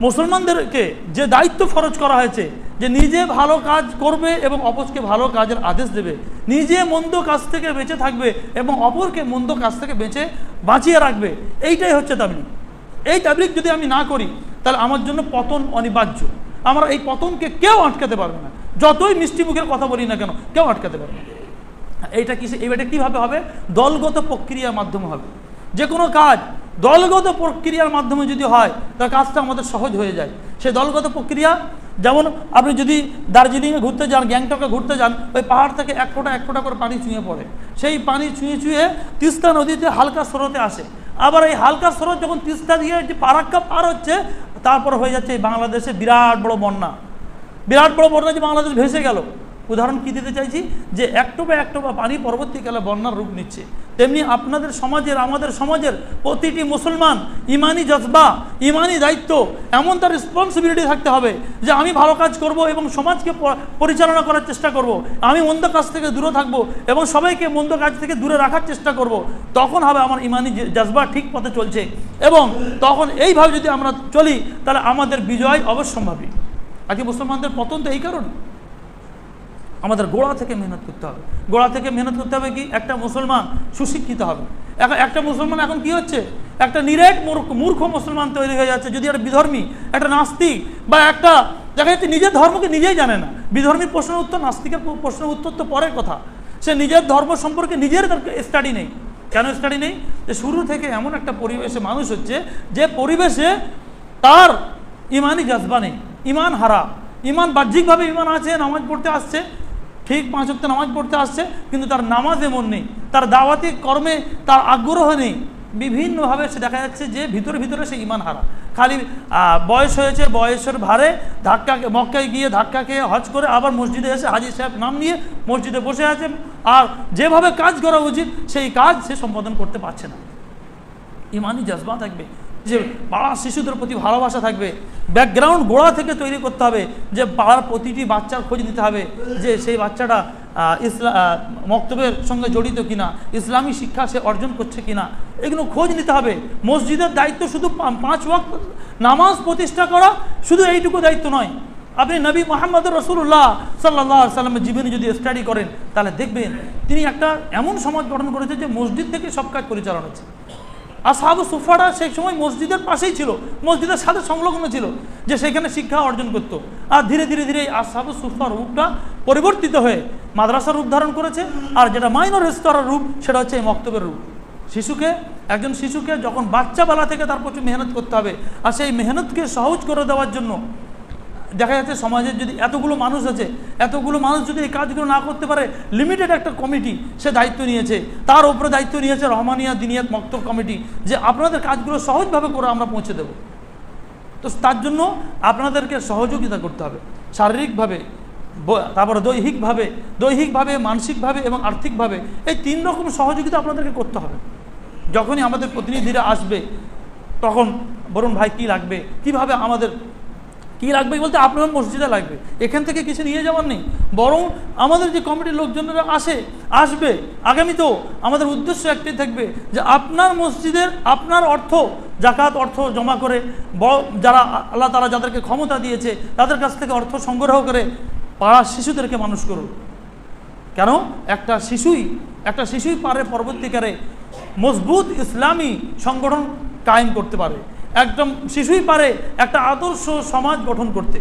মুসলমানদেরকে যে দায়িত্ব ফরজ করা হয়েছে, যে নিজে ভালো কাজ করবে এবং অপরকে ভালো কাজের আদেশ দেবে, নিজে মন্দ কাজ থেকে বেঁচে থাকবে এবং অপরকে মন্দ কাজ থেকে বেঁচে বাঁচিয়ে রাখবে, এইটাই হচ্ছে তাবলিগ। এই তাবলিগ যদি আমি না করি, তাহলে আমার জন্য পতন অনিবার্য। আমরা এই পতনকে কেউ আটকাতে পারবে না। যতই মিষ্টি মুখের কথা বলি না কেন, কেউ আটকাতে পারবে না। এইটা কিসে এইটা কীভাবে হবে? দলগত প্রক্রিয়ার মাধ্যমে হবে। যে কোনো কাজ দলগত প্রক্রিয়ার মাধ্যমে যদি হয় তার কাজটা আমাদের সহজ হয়ে যায়। সেই দলগত প্রক্রিয়া, যেমন আপনি যদি দার্জিলিংয়ে ঘুরতে যান, গ্যাংটকে ঘুরতে যান, ওই পাহাড় থেকে এক ফোঁটা এক ফোঁটা করে পানি ছুঁয়ে পড়ে। সেই পানি ছুঁয়ে ছুঁয়ে তিস্তা নদীতে হালকা স্রোতে আসে। আবার এই হালকা স্রোত যখন তিস্তা দিয়ে যে পারাক্কা পার হচ্ছে, তারপর হয়ে যাচ্ছে এই বাংলাদেশে বিরাট বড় বন্যা। বিরাট বড় বন্যা যে বাংলাদেশ ভেসে গেল। উদাহরণ কি দিতে চাইছি? যে একটো বা একটো বা পানি পরবর্তীকালে বন্যার রূপ নিচ্ছে। তেমনি আপনাদের সমাজের, আমাদের সমাজের প্রতিটি মুসলমান ইমানি জজবা, ইমানি দায়িত্ব, এমন তার রেসপন্সিবিলিটি থাকতে হবে যে আমি ভালো কাজ করব এবং সমাজকে পরিচালনা করার চেষ্টা করব। আমি মন্দ কাজ থেকে দূরে থাকব এবং সবাইকে মন্দ কাজ থেকে দূরে রাখার চেষ্টা করব। তখন হবে আমার ইমানি জজবা ঠিক পথে চলছে এবং তখন এইভাবে যদি আমরা চলি, তাহলে আমাদের বিজয় অবশ্যম্ভাবী। আজকে মুসলমানদের পতন তো এই কারণে। আমাদের গোড়া থেকে মেহনত করতে হবে। গোড়া থেকে মেহনত করতে হবে কি? একটা মুসলমান সুশিক্ষিত হবে। এখন একটা মুসলমান এখন কি হচ্ছে? একটা নিরেট মূর্খ মুসলমান তৈরি হয়ে যাচ্ছে। যদি একটা বিধর্মী, একটা নাস্তিক বা একটা দেখা যাচ্ছে নিজের ধর্মকে নিজেই জানে না। বিধর্মীর প্রশ্নের উত্তর, নাস্তিকের প্রশ্নের উত্তর তো পরের কথা। সে নিজের ধর্ম সম্পর্কে নিজের স্টাডি নেই। কেন স্টাডি নেই? যে শুরু থেকে এমন একটা পরিবেশে মানুষ হচ্ছে, যে পরিবেশে তার ইমানই জজবা নেই। ইমান হারা। ইমান বাহ্যিকভাবে ইমান আছে, নামাজ পড়তে আসছে। ঠিক পাঁচ ওয়াক্ত নামাজ পড়তে আসছে, কিন্তু তার নামাজ এমন নেই, তার দাওয়াতি কর্মে তার আগ্রহ নেই। বিভিন্নভাবে সে দেখা যাচ্ছে যে ভিতরে ভিতরে সে ইমান হারা। খালি বয়স হয়েছে, বয়সের ভারে ধাক্কা মক্কায় গিয়ে ধাক্কা খেয়ে হজ করে আবার মসজিদে এসে হাজি সাহেব নাম নিয়ে মসজিদে বসে আছে। আর যেভাবে কাজ করা উচিত, সেই কাজ সে সম্পাদন করতে পারছে না। ইমানই জজবা থাকবে। যে পাড়ার শিশুদের প্রতি ভালোবাসা থাকবে। ব্যাকগ্রাউন্ড গোড়া থেকে তৈরি করতে হবে যে পাড়ার প্রতিটি বাচ্চার খোঁজ নিতে হবে যে সেই বাচ্চাটা ইসলা মক্তবের সঙ্গে জড়িত কিনা, ইসলামী শিক্ষা সে অর্জন করছে কিনা। এগুলো খোঁজ নিতে হবে। মসজিদের দায়িত্ব শুধু পাঁচ ওয়াক্ত নামাজ প্রতিষ্ঠা করা শুধু এইটুকু দায়িত্ব নয়। আপনি নবী মোহাম্মদ রসুল্লাহ সাল্লাহ সাল্লামের জীবনী যদি স্টাডি করেন, তাহলে দেখবেন তিনি একটা এমন সমাজ গঠন করেছে যে মসজিদ থেকে সব কাজ পরিচালনা হচ্ছে। আর সাহাবু সুফারা সেই সময় মসজিদের পাশেই ছিল, মসজিদের সাথে সংলগ্ন ছিল, যে সেখানে শিক্ষা অর্জন করত। আর ধীরে ধীরে ধীরে আর আসাবু সুফার রূপটা পরিবর্তিত হয়ে মাদ্রাসার রূপ ধারণ করেছে, আর যেটা মাইনর স্তরের রূপ, সেটা হচ্ছে এই মক্তবের রূপ। শিশুকে, একজন শিশুকে যখন বাচ্চাবেলা থেকে তার প্রচুর মেহনত করতে হবে, আর সেই মেহনতকে সহজ করে দেওয়ার জন্য দেখা যাচ্ছে সমাজের যদি এতগুলো মানুষ আছে, এতগুলো মানুষ যদি এই কাজগুলো না করতে পারে লিমিটেড একটা কমিটি সে দায়িত্ব নিয়েছে। তার উপরে দায়িত্ব নিয়েছে রহমানিয়া দিনিয়াত মক্তব কমিটি যে আপনাদের কাজগুলো সহজভাবে করে আমরা পৌঁছে দেব। তো তার জন্য আপনাদেরকে সহযোগিতা করতে হবে। শারীরিকভাবে তারপরে দৈহিকভাবে দৈহিকভাবে, মানসিকভাবে এবং আর্থিকভাবে এই তিন রকম সহযোগিতা আপনাদেরকে করতে হবে। যখনই আমাদের প্রতিনিধিরা আসবে, তখন বরুণ ভাই কি লাগবে? কীভাবে আমাদের কি লাগবে বলতে? আপনার মসজিদে লাগবে। এখান থেকে কিছু নিয়ে যাওয়ার নেই। বরং আমাদের যে কমিটির লোকজনেরা আসে, আসবে আগামী তো আমাদের উদ্দেশ্য একটাই থাকবে যে আপনার মসজিদের আপনার অর্থ, জাকাত অর্থ জমা করে যারা আল্লাহ তারা যাদেরকে ক্ষমতা দিয়েছে, তাদের কাছ থেকে অর্থ সংগ্রহ করে পাড়ার শিশুদেরকে মানুষ করুন। কেন? একটা শিশুই একটা শিশুই পারে পরবর্তীকালে মজবুত ইসলামী সংগঠন কায়েম করতে পারে। একদম শিশুই পারে একটা আদর্শ সমাজ গঠন করতে।